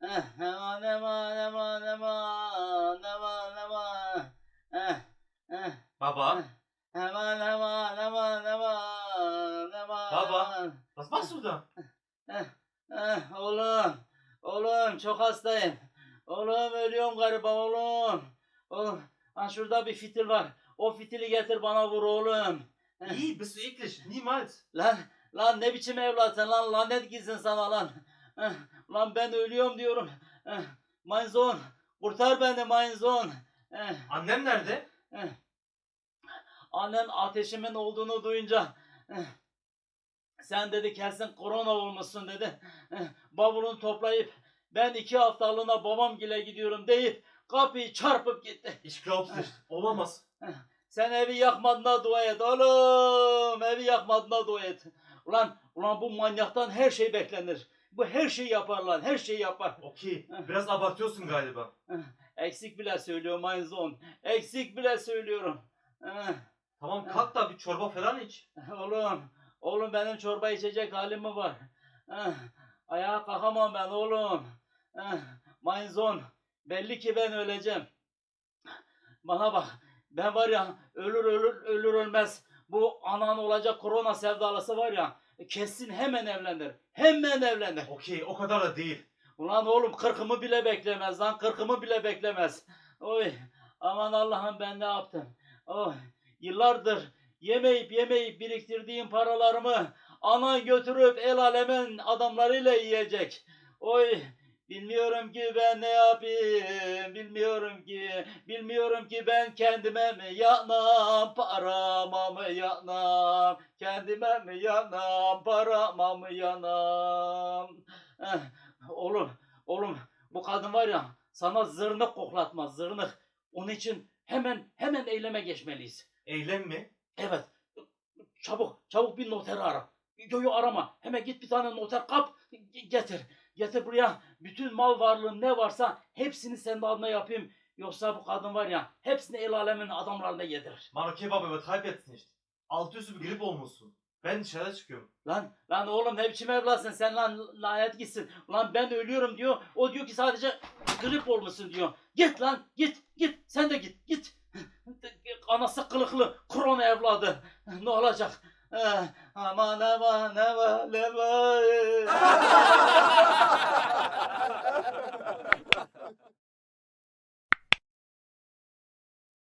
Eh, aman aman aman aman aman aman. Eh, eh. Baba. Eh, aman aman aman aman aman. Baba. Basmaz şuradan. Eh, eh, eh, oğlum. Oğlum çok hastayım. Oğlum ölüyorum gariban oğlum. Oğlum. Ha şurada bir fitil var. O fitili getir bana vur oğlum. Eh. İyi, bist du eklig? Niemals. Lan, lan ne biçim evlatsın lan lanet gitsin sana lan. Eh, Lan ben ölüyorum diyorum. Eh, kurtar beni mein Sohn. Eh, Annem nerede? eh. Annen ateşimin olduğunu duyunca eh, sen dedi kesin korona olmuşsun dedi. Eh, Bavulunu toplayıp ben iki haftalığına babamgile gidiyorum deyip kapıyı çarpıp gitti. Glaub's nicht. Olamaz. Sen evi yakmadığına dua et oğlum. Evi yakmadığına dua et. Ulan, ulan bu manyaktan her şey beklenir. Bu her şeyi yapar lan. Her şeyi yapar. Okay, biraz abartıyorsun galiba. Eksik bile söylüyorum Sohn. Eksik bile söylüyorum. Eh, Tamam kalk da bir çorba falan iç. Oğlum. Oğlum benim çorba içecek halim mi var? Ayağa kalkamam ben oğlum. Mein Sohn. Belli ki ben öleceğim. Bana bak. Ben var ya ölür ölür ölür ölmez. Bu anan olacak korona sevdalısı var ya. Kesin hemen evlenir. Hemen evlenir. Okay, o kadar da değil. Ulan oğlum kırkımı bile beklemez lan. Kırkımı bile beklemez. Oy. Aman Allah'ım ben ne yaptım? Oy. Yıllardır yemeyip yemeyip biriktirdiğim paralarımı anan götürüp el alemin adamlarıyla yiyecek. Oy. Bilmiyorum ki ben ne yapayım, bilmiyorum ki, bilmiyorum ki ben kendime mi yanam, parama mı yanam, kendime mi yanam, parama mı yanam. Eh, Oğlum, oğlum bu kadın var ya sana zırnık koklatmaz zırnık. Onun için hemen hemen eyleme geçmeliyiz. Eylem mi? Evet. Çabuk, çabuk bir noter ara. Yo yo arama. Hemen git bir tane noter kap ge- getir. Getir buraya. Bütün mal varlığın ne varsa hepsini senin adına yapayım. Yoksa bu kadın var ya hepsini el alemin adamlarına yedirir. Mano kebap übertreib jetzt nicht. Altı üstü bir grip olmuşsun. Ben dışarı çıkıyorum. Lan lan oğlum ne biçim evlatsın sen lan lanet gitsin. Lan ben ölüyorum diyor. O diyor ki sadece grip olmuşsun diyor. Git lan git git sen de git git. Anası kılıklı korona evladı. Ne olacak? Eh, aman aman aman aman.